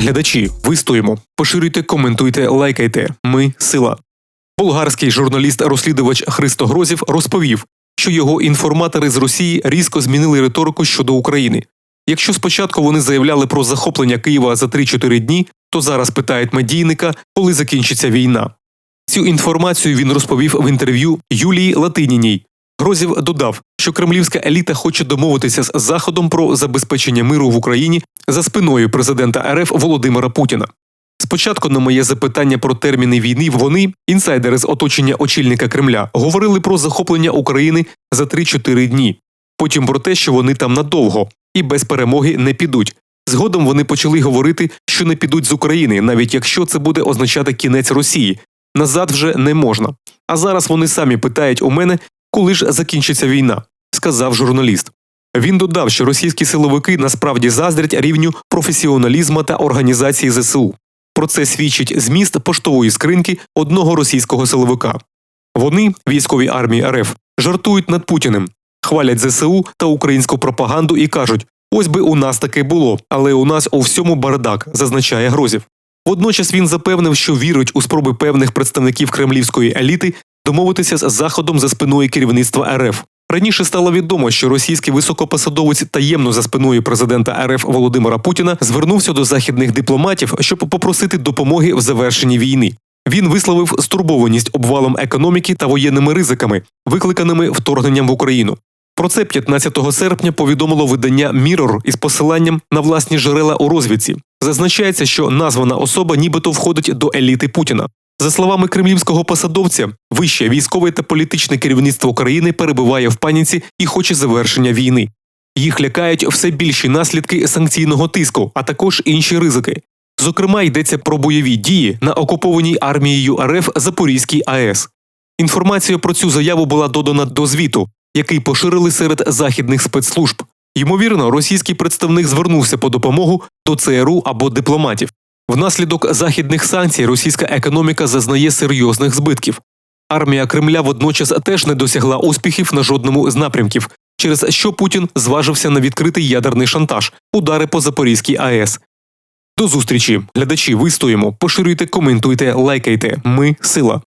Глядачі, вистоїмо, поширюйте, коментуйте, лайкайте. Ми сила. Болгарський журналіст-розслідувач Христо Грозів розповів, що його інформатори з Росії різко змінили риторику щодо України. Якщо спочатку вони заявляли про захоплення Києва за 3-4 дні, то зараз питають медійника, коли закінчиться війна. Цю інформацію він розповів в інтерв'ю Юлії Латиніній. Грозів додав, що кремлівська еліта хоче домовитися з Заходом про забезпечення миру в Україні за спиною президента РФ Володимира Путіна. Спочатку на моє запитання про терміни війни вони, інсайдери з оточення очільника Кремля, говорили про захоплення України за 3-4 дні, потім про те, що вони там надовго і без перемоги не підуть. Згодом вони почали говорити, що не підуть з України, навіть якщо це буде означати кінець Росії. Назад вже не можна. А зараз вони самі питають у мене, коли ж закінчиться війна, сказав журналіст. Він додав, що російські силовики насправді заздрять рівню професіоналізму та організації ЗСУ. Про це свідчить зміст поштової скриньки одного російського силовика. Вони, військові армії РФ, жартують над Путіним, хвалять ЗСУ та українську пропаганду і кажуть: ось би у нас таке було, але у нас у всьому бардак, зазначає Грозів. Водночас він запевнив, що вірить у спроби певних представників кремлівської еліти домовитися з Заходом за спиною керівництва РФ. Раніше стало відомо, що російський високопосадовець таємно за спиною президента РФ Володимира Путіна звернувся до західних дипломатів, щоб попросити допомоги в завершенні війни. Він висловив стурбованість обвалом економіки та воєнними ризиками, викликаними вторгненням в Україну. Про це 15 серпня повідомило видання Mirror із посиланням на власні джерела у розвідці. Зазначається, що названа особа нібито входить до еліти Путіна. За словами кремлівського посадовця, вище військове та політичне керівництво країни перебуває в паніці і хоче завершення війни. Їх лякають все більші наслідки санкційного тиску, а також інші ризики. Зокрема, йдеться про бойові дії на окупованій армією РФ Запорізькій АЕС. Інформація про цю заяву була додана до звіту, який поширили серед західних спецслужб. Ймовірно, російський представник звернувся по допомогу до ЦРУ або дипломатів. Внаслідок західних санкцій російська економіка зазнає серйозних збитків. Армія Кремля водночас теж не досягла успіхів на жодному з напрямків, через що Путін зважився на відкритий ядерний шантаж, удари по Запорізькій АЕС. До зустрічі, глядачі, вистоїмо, поширюйте, коментуйте, лайкайте. Ми сила.